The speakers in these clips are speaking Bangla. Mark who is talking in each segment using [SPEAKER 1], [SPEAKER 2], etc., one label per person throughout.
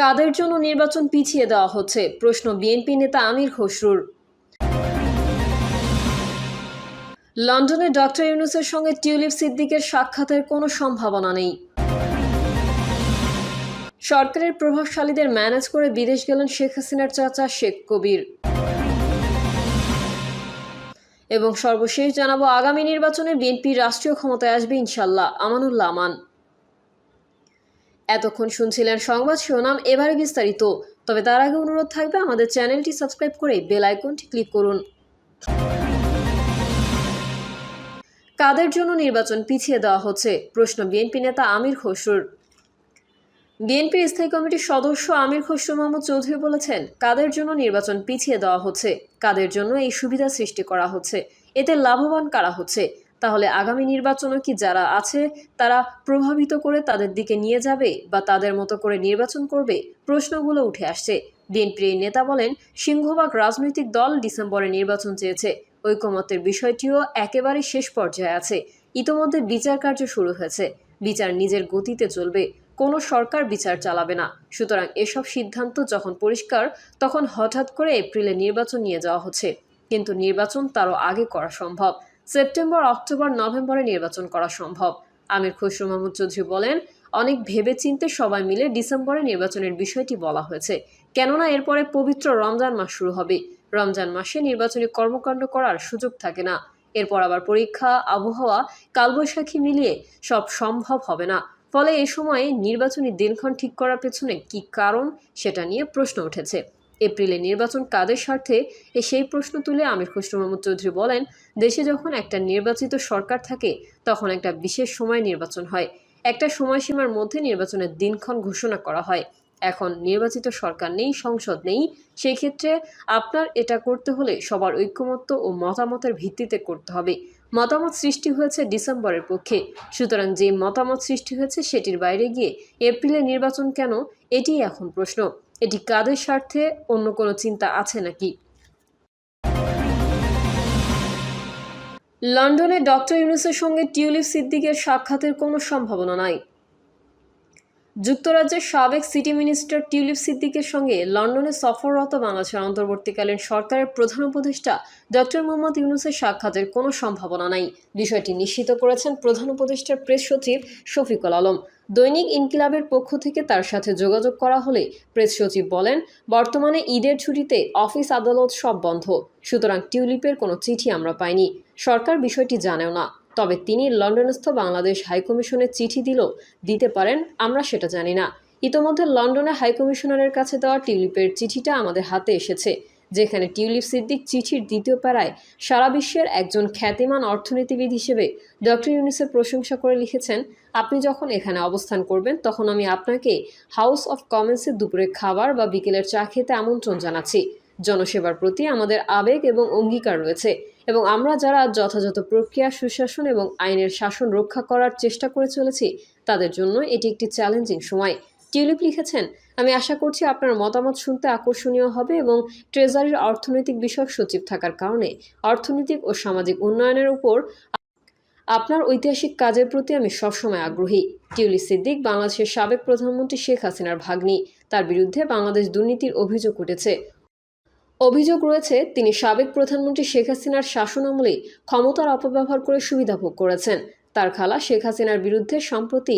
[SPEAKER 1] কাদের জন্য নির্বাচন পিছিয়ে দেওয়া হচ্ছে প্রশ্ন বিএনপি নেতা আমির খসরুর লন্ডনে ডক্টর ইউনুসের সঙ্গে টিউলিপ সিদ্দিকের সাক্ষাতের কোনো সম্ভাবনা নেই সরকারের প্রভাবশালীদের ম্যানেজ করে বিদেশ গেলেন শেখ হাসিনার চাচা শেখ কবির এবং সর্বশেষ জানাবো আগামী নির্বাচনে বিএনপি রাষ্ট্রীয় ক্ষমতায় আসবে ইনশাল্লাহ আমানুল্লাহ আমান এতক্ষণ শুনছিলেন সংবাদ শিরোনাম এবারে বিস্তারিত তবে তার আগে অনুরোধ থাকবে আমাদের চ্যানেলটি সাবস্ক্রাইব করে বেল আইকনটি ক্লিক করুন কাদের জন্য নির্বাচন পিছিয়ে দেওয়া হচ্ছে প্রশ্ন বিএনপি নেতা আমির খসরুর বিএনপির স্থায়ী কমিটির সদস্য আমির খসরু মাহমুদ চৌধুরী বলেছেন কাদের জন্য নির্বাচন পিছিয়ে দেওয়া হচ্ছে কাদের জন্য এই সুবিধা সৃষ্টি করা হচ্ছে এতে লাভবান কারা হচ্ছে তাহলে আগামী নির্বাচনও কি যারা আছে তারা প্রভাবিত করে তাদের দিকে নিয়ে যাবে বা তাদের মতো করে নির্বাচন করবে প্রশ্নগুলো উঠে আসছে বিএনপির এই নেতা বলেন সিংহভাগ রাজনৈতিক দল ডিসেম্বরে নির্বাচন চেয়েছে ঐকমত্যের বিষয়টিও একেবারে শেষ পর্যায়ে আছে ইতোমধ্যে বিচার কার্য শুরু হয়েছে বিচার নিজের গতিতে চলবে কোনো সরকার বিচার চালাবে না সুতরাং এসব সিদ্ধান্ত যখন পরিষ্কার তখন হঠাৎ করে এপ্রিলে নির্বাচন নিয়ে যাওয়া হচ্ছে কিন্তু নির্বাচন তারও আগে করা সম্ভব সেপ্টেম্বর অক্টোবর নভেম্বরে নির্বাচন করা সম্ভব আমির খসরু মাহমুদ চৌধুরী বলেন অনেক ভেবে চিনতে সবাই মিলে ডিসেম্বরে নির্বাচনের বিষয়টি বলা হয়েছে কেননা এরপরে পবিত্র রমজান মাস শুরু হবে রমজান মাসে নির্বাচনী কর্মকাণ্ড করার সুযোগ থাকে না এরপর আবার পরীক্ষা আবহাওয়া কালবৈশাখী মিলিয়ে সব সম্ভব হবে না ফলে এ সময়ে নির্বাচনী দিনক্ষণ ঠিক করার পেছনে কি কারণ সেটা নিয়ে প্রশ্ন উঠেছে এপ্রিলে নির্বাচন কাদের স্বার্থে এ সেই প্রশ্ন তুলে আমির খসরু মাহমুদ চৌধুরী বলেন দেশে যখন একটা নির্বাচিত সরকার থাকে তখন একটা বিশেষ সময় নির্বাচন হয় একটা সময়সীমার মধ্যে নির্বাচনের দিনক্ষণ ঘোষণা করা হয় এখন নির্বাচিত সরকার নেই সংসদ নেই সেই ক্ষেত্রে আপনার এটা করতে হলে সবার ঐক্যমত্য ও মতামতের ভিত্তিতে করতে হবে মতামত সৃষ্টি হয়েছে ডিসেম্বরের পক্ষে সুতরাং যে মতামত সৃষ্টি হয়েছে সেটির বাইরে গিয়ে এপ্রিলে নির্বাচন কেন এটি এখন প্রশ্ন এটি কাদের স্বার্থে অন্য কোনো চিন্তা আছে নাকি লন্ডনে ডক্টর ইউনুসের সঙ্গে টিউলিপ সিদ্দিকের সাক্ষাতের কোনো সম্ভাবনা নাই যুক্তরাজ্যের সাবেক সিটি মিনিস্টার টিউলিপ সিদ্দিকের সঙ্গে লন্ডনে সফররত বাংলাদেশের অন্তর্বর্তীকালীন সরকারের প্রধান উপদেষ্টা ডক্টর মোহাম্মদ ইউনুসের সাক্ষাতের কোনো সম্ভাবনা নাই বিষয়টি নিশ্চিত করেছেন প্রধান উপদেষ্টার প্রেস সচিব শফিকুল আলম দৈনিক ইনকিলাবের পক্ষ থেকে তার সাথে যোগাযোগ করা হলে প্রেস সচিব বলেন বর্তমানে ঈদের ছুটিতে অফিস আদালত সব বন্ধ সুতরাং টিউলিপের কোনো চিঠি আমরা পাইনি সরকার বিষয়টি জানেও না তবে তিনি লন্ডনস্থ বাংলাদেশ হাইকমিশনে চিঠি দিলেও দিতে পারেন আমরা সেটা জানি না ইতোমধ্যে লন্ডনে হাইকমিশনারের কাছে দেওয়া টিউলিপের চিঠিটা আমাদের হাতে এসেছে যেখানে টিউলিপ সিদ্দিক চিঠির দ্বিতীয় পাড়ায় সারা বিশ্বের একজন খ্যাতিমান অর্থনীতিবিদ হিসেবে ডক্টর ইউনিসের প্রশংসা করে লিখেছেন আপনি যখন এখানে অবস্থান করবেন তখন আমি আপনাকে হাউস অফ কমন্সের দুপুরে খাবার বা বিকেলের চা খেতে আমন্ত্রণ জানাচ্ছি জনসেবার প্রতি আমাদের আবেগ এবং অঙ্গীকার রয়েছে এবং আমরা যারা যথাযথ প্রক্রিয়া সুশাসন এবং আইনের শাসন রক্ষা করার চেষ্টা করে চলেছি তাদের জন্য এটি একটি চ্যালেঞ্জিং সময় টিউলিপ লিখেছেন আমি আশা করছি আপনার মতামত শুনতে আকর্ষণীয় হবে এবং ট্রেজারির অর্থনৈতিক বিষয়ক সচিব থাকার কারণে অর্থনৈতিক ও সামাজিক উন্নয়নের উপর আপনার ঐতিহাসিক কাজের প্রতি আমি সবসময় আগ্রহী টিউলি সিদ্দিক বাংলাদেশের সাবেক প্রধানমন্ত্রী শেখ হাসিনার ভাগ্নি তার বিরুদ্ধে বাংলাদেশ দুর্নীতির অভিযোগ উঠেছে অভিযোগ রয়েছে তিনি সাবেক প্রধানমন্ত্রী শেখ হাসিনার শাসন আমলে ক্ষমতার অপব্যবহার করে সুবিধা ভোগ করেছেন তার খালা শেখ হাসিনার বিরুদ্ধে সম্প্রতি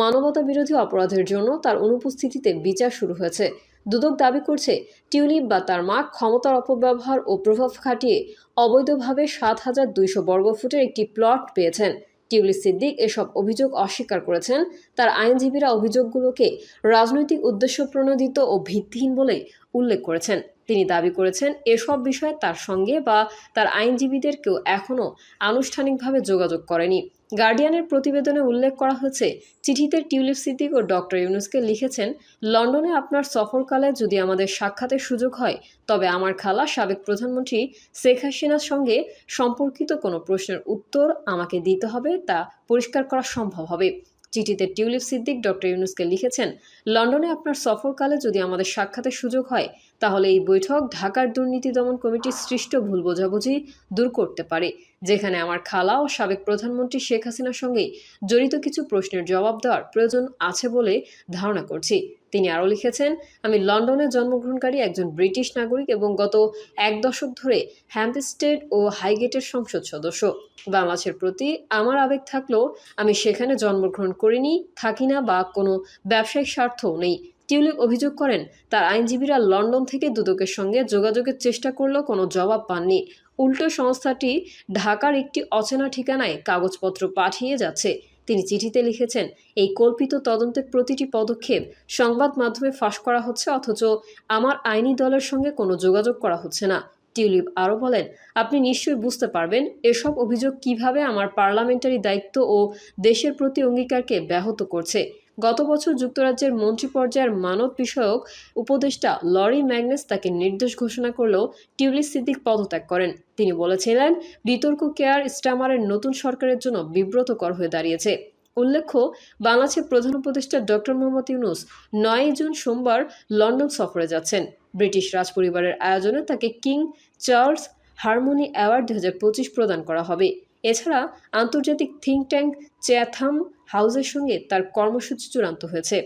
[SPEAKER 1] মানবতা বিরোধী অপরাধের জন্য তার অনুপস্থিতিতে বিচার শুরু হয়েছে দুদক দাবি করছে টিউলিপ বা তার মা ক্ষমতার অপব্যবহার ও প্রভাব খাটিয়ে অবৈধভাবে সাত হাজার দুইশো বর্গফুটের একটি প্লট পেয়েছেন টিউলি সিদ্দিক এসব অভিযোগ অস্বীকার করেছেন তার আইনজীবীরা অভিযোগগুলোকে রাজনৈতিক উদ্দেশ্য প্রণোদিত ও ভিত্তিহীন বলে উল্লেখ করেছেন তিনি দাবি করেছেন এসব বিষয়ে তার সঙ্গে বা তার আইনজীবীদের কেউ এখনও আনুষ্ঠানিকভাবে যোগাযোগ করেনি গার্ডিয়ানের প্রতিবেদনে উল্লেখ করা হয়েছে চিঠিতে টিউলিপ সিদ্দিক ও ডক্টর ইউনুসকে লিখেছেন লন্ডনে আপনার সফরকালে যদি আমাদের সাক্ষাতের সুযোগ হয় তবে আমার খালা সাবেক প্রধানমন্ত্রী শেখ হাসিনার সঙ্গে সম্পর্কিত কোনো প্রশ্নের উত্তর আমাকে দিতে হবে তা পরিষ্কার করা সম্ভব হবে চিঠিতে টিউলিপ সিদ্দিক ডক্টর ইউনুসকে লিখেছেন লন্ডনে আপনার সফরকালে যদি আমাদের সাক্ষাতের সুযোগ হয় তাহলে এই বৈঠক ঢাকার দুর্নীতি দমন কমিটির সৃষ্ট ভুল বোঝাবুঝি দূর করতে পারে যেখানে আমার খালা ও সাবেক প্রধানমন্ত্রী শেখ হাসিনার সঙ্গে জড়িত কিছু প্রশ্নের জবাব দেওয়ার প্রয়োজন আছে বলে ধারণা করছি তিনি আরও লিখেছেন আমি লন্ডনে জন্মগ্রহণকারী একজন ব্রিটিশ নাগরিক এবং গত এক দশক ধরে হ্যাম্পস্টেড ও হাইগেটের সংসদ সদস্য বাংলাদেশের প্রতি আমার আবেগ থাকলেও আমি সেখানে জন্মগ্রহণ করিনি থাকি না বা কোনো ব্যবসায়িক স্বার্থও নেই টিউলিপ অভিযোগ করেন তার আইনজীবীরা লন্ডন থেকে দুদকের সঙ্গে যোগাযোগের চেষ্টা করলেও কোনো জবাব পাননি উল্টো সংস্থাটি ঢাকার একটি অচেনা ঠিকানায় কাগজপত্র পাঠিয়ে যাচ্ছে তিনি চিঠিতে লিখেছেন এই কল্পিত তদন্তের প্রতিটি পদক্ষেপ সংবাদ মাধ্যমে ফাঁস করা হচ্ছে অথচ আমার আইনি দলের সঙ্গে কোনো যোগাযোগ করা হচ্ছে না টিউলিপ আরও বলেন আপনি নিশ্চয়ই বুঝতে পারবেন এসব অভিযোগ কিভাবে আমার পার্লামেন্টারি দায়িত্ব ও দেশের প্রতি অঙ্গীকারকে ব্যাহত করছে গত বছর যুক্তরাজ্যের মন্ত্রী পর্যায়ের মানব বিষয়ক উপদেষ্টা লরি ম্যাগনেস তাকে নির্দোষ ঘোষণা করলেও টিউলিস সিদ্দিক পদত্যাগ করেন তিনি বলেছিলেন বিতর্ক কেয়ার স্টামারের নতুন সরকারের জন্য বিব্রতকর হয়ে দাঁড়িয়েছে উল্লেখ্য বাংলাদেশের প্রধান উপদেষ্টা ডক্টর মোহাম্মদ ইউনুস নয় জুন সোমবার লন্ডন সফরে যাচ্ছেন ব্রিটিশ রাজপরিবারের আয়োজনে তাকে কিং চার্লস হারমোনি অ্যাওয়ার্ড দু প্রদান করা হবে এছাড়া আন্তর্জাতিক থিঙ্ক ট্যাঙ্ক চ্যাথাম হাউসের সঙ্গে তার কর্মসূচি চূড়ান্ত হয়েছে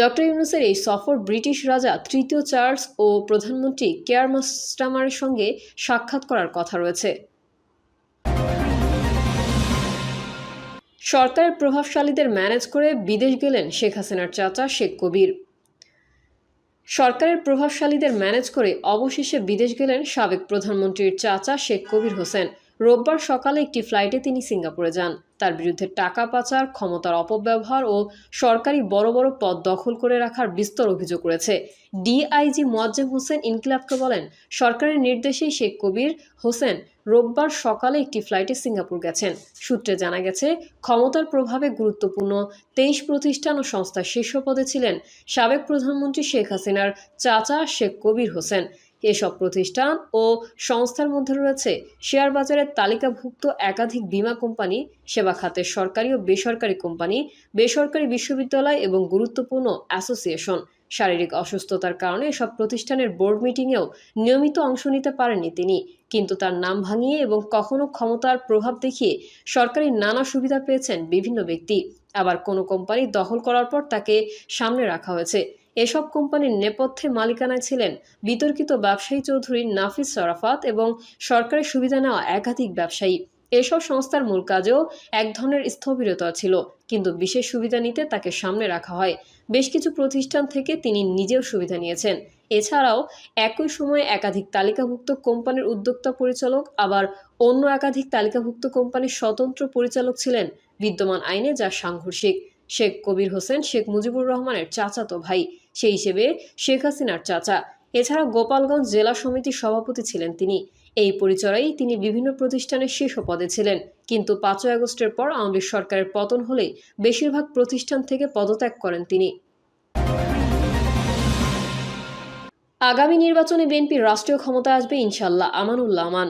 [SPEAKER 1] ডক্টর ইউনুসের এই সফর ব্রিটিশ রাজা তৃতীয় চার্লস ও প্রধানমন্ত্রী কেয়ার মাস্টামারের সঙ্গে সাক্ষাৎ করার কথা রয়েছে সরকারের প্রভাবশালীদের ম্যানেজ করে বিদেশ গেলেন শেখ হাসিনার চাচা শেখ কবির সরকারের প্রভাবশালীদের ম্যানেজ করে অবশেষে বিদেশ গেলেন সাবেক প্রধানমন্ত্রীর চাচা শেখ কবির হোসেন রোববার সকালে একটি ফ্লাইটে তিনি সিঙ্গাপুরে যান তার বিরুদ্ধে টাকা পাচার ক্ষমতার অপব্যবহার ও সরকারি বড় বড় পদ দখল করে রাখার বিস্তর অভিযোগ করেছে ডিআইজি মোয়াজ্জেম হোসেন ইনকিলাবকে বলেন সরকারের নির্দেশেই শেখ কবির হোসেন রোববার সকালে একটি ফ্লাইটে সিঙ্গাপুর গেছেন সূত্রে জানা গেছে ক্ষমতার প্রভাবে গুরুত্বপূর্ণ তেইশ প্রতিষ্ঠান ও সংস্থার শীর্ষ পদে ছিলেন সাবেক প্রধানমন্ত্রী শেখ হাসিনার চাচা শেখ কবির হোসেন এসব প্রতিষ্ঠান ও সংস্থার মধ্যে রয়েছে শেয়ার বাজারের তালিকাভুক্ত একাধিক বীমা কোম্পানি সেবা খাতের সরকারি ও বেসরকারি কোম্পানি বেসরকারি বিশ্ববিদ্যালয় এবং গুরুত্বপূর্ণ অ্যাসোসিয়েশন শারীরিক অসুস্থতার কারণে এসব প্রতিষ্ঠানের বোর্ড মিটিংয়েও নিয়মিত অংশ নিতে পারেননি তিনি কিন্তু তার নাম ভাঙিয়ে এবং কখনো ক্ষমতার প্রভাব দেখিয়ে সরকারি নানা সুবিধা পেয়েছেন বিভিন্ন ব্যক্তি আবার কোনো কোম্পানি দখল করার পর তাকে সামনে রাখা হয়েছে এসব কোম্পানির নেপথ্যে মালিকানায় ছিলেন বিতর্কিত ব্যবসায়ী চৌধুরী নাফিস সরাফাত এবং সরকারের সুবিধা নেওয়া একাধিক ব্যবসায়ী এসব সংস্থার মূল কাজেও এক ধরনের স্থবিরতা ছিল কিন্তু বিশেষ সুবিধা নিতে তাকে সামনে রাখা হয় বেশ কিছু প্রতিষ্ঠান থেকে তিনি নিজেও সুবিধা নিয়েছেন এছাড়াও একই সময়ে একাধিক তালিকাভুক্ত কোম্পানির উদ্যোক্তা পরিচালক আবার অন্য একাধিক তালিকাভুক্ত কোম্পানির স্বতন্ত্র পরিচালক ছিলেন বিদ্যমান আইনে যা সাংঘর্ষিক শেখ কবির হোসেন শেখ মুজিবুর রহমানের চাচাতো ভাই সেই হিসেবে শেখ হাসিনার চাচা এছাড়া গোপালগঞ্জ জেলা সমিতির সভাপতি ছিলেন তিনি এই পরিচয়েই তিনি বিভিন্ন প্রতিষ্ঠানের শীর্ষ পদে ছিলেন কিন্তু পাঁচই আগস্টের পর আওয়ামী সরকারের পতন হলে বেশিরভাগ প্রতিষ্ঠান থেকে পদত্যাগ করেন তিনি আগামী নির্বাচনে বিএনপির রাষ্ট্রীয় ক্ষমতা আসবে ইনশাল্লাহ আমানুল্লাহ আমান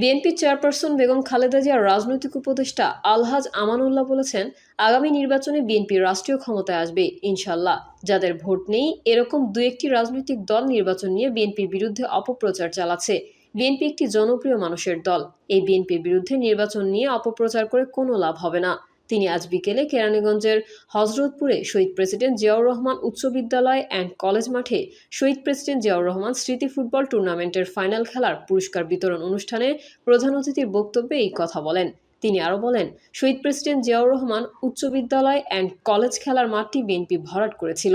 [SPEAKER 1] বিএনপি চেয়ারপারসন বেগম খালেদা জিয়ার রাজনৈতিক উপদেষ্টা আলহাজ আমানুল্লাহ বলেছেন আগামী নির্বাচনে বিএনপি রাষ্ট্রীয় ক্ষমতায় আসবে ইনশাল্লাহ যাদের ভোট নেই এরকম দু একটি রাজনৈতিক দল নির্বাচন নিয়ে বিএনপির বিরুদ্ধে অপপ্রচার চালাচ্ছে বিএনপি একটি জনপ্রিয় মানুষের দল এই বিএনপির বিরুদ্ধে নির্বাচন নিয়ে অপপ্রচার করে কোনো লাভ হবে না তিনি আজ বিকেলে কেরানীগঞ্জের হজরতপুরে শহীদ প্রেসিডেন্ট জিয়াউর রহমান উচ্চ বিদ্যালয় অ্যান্ড কলেজ মাঠে শহীদ প্রেসিডেন্ট জিয়াউর রহমান স্মৃতি ফুটবল টুর্নামেন্টের ফাইনাল খেলার পুরস্কার বিতরণ অনুষ্ঠানে প্রধান অতিথির বক্তব্যে এই কথা বলেন তিনি আরও বলেন শহীদ প্রেসিডেন্ট জিয়াউর রহমান উচ্চ বিদ্যালয় অ্যান্ড কলেজ খেলার মাঠটি বিএনপি ভরাট করেছিল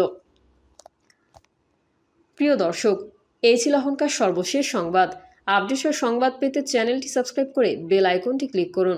[SPEAKER 1] প্রিয় দর্শক এই ছিল এখনকার সর্বশেষ সংবাদ আপডেট সংবাদ পেতে চ্যানেলটি সাবস্ক্রাইব করে বেল আইকনটি ক্লিক করুন